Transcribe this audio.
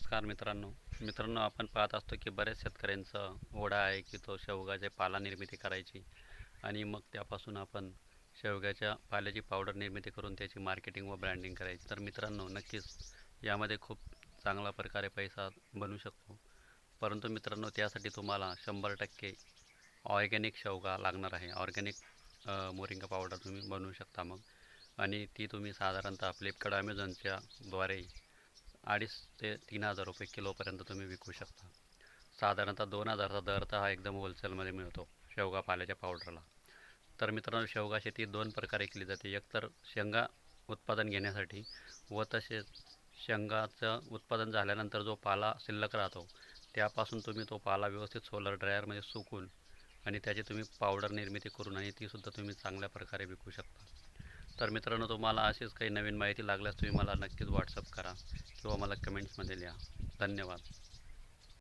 नमस्कार मित्रांनो. मित्रांनो आपण पाहत असतो की बऱ्याच शेतकऱ्यांचा ओढा आहे की तो शेवगाच्या पाला निर्मिती करायची आणि मग त्यापासून आपण शेवग्याच्या पाल्याची पावडर निर्मिती करून त्याची मार्केटिंग व ब्रँडिंग करायची. तर मित्रांनो नक्कीच यामध्ये खूप चांगला प्रकारे पैसा बनू शकतो. परंतु मित्रांनो त्यासाठी तुम्हाला शंभर टक्के ऑर्गॅनिक शेवगा लागणार आहे. ऑर्गॅनिक मोरिंगा पावडर तुम्ही बनवू शकता मग. आणि ती तुम्ही साधारणतः फ्लिपकार्ट ॲमेझॉनच्या द्वारे अडीच ते तीन हजार रुपये किलोपर्यंत तुम्ही विकू शकता. साधारणतः दोन हजारचा दर तर हा एकदम होलसेलमध्ये मिळतो शेवगा पाल्याच्या पावडरला तर मित्रांनो शेवगा शेती दोन प्रकारे केली जाते. एक तर शेंगा उत्पादन घेण्यासाठी व तसेच शेंगाचं उत्पादन झाल्यानंतर जो पाला शिल्लक राहतो त्यापासून तुम्ही तो पाला व्यवस्थित सोलर ड्रायरमध्ये सुकून आणि त्याची तुम्ही पावडर निर्मिती करून आणि तीसुद्धा तुम्ही चांगल्या प्रकारे विकू शकता. तर मित्रांनो तुम्हाला अशीच काही नवीन माहिती लागल्यास तुम्ही मला नक्कीच व्हॉट्सअप करा. कमेंट्समध्ये लिहा. धन्यवाद.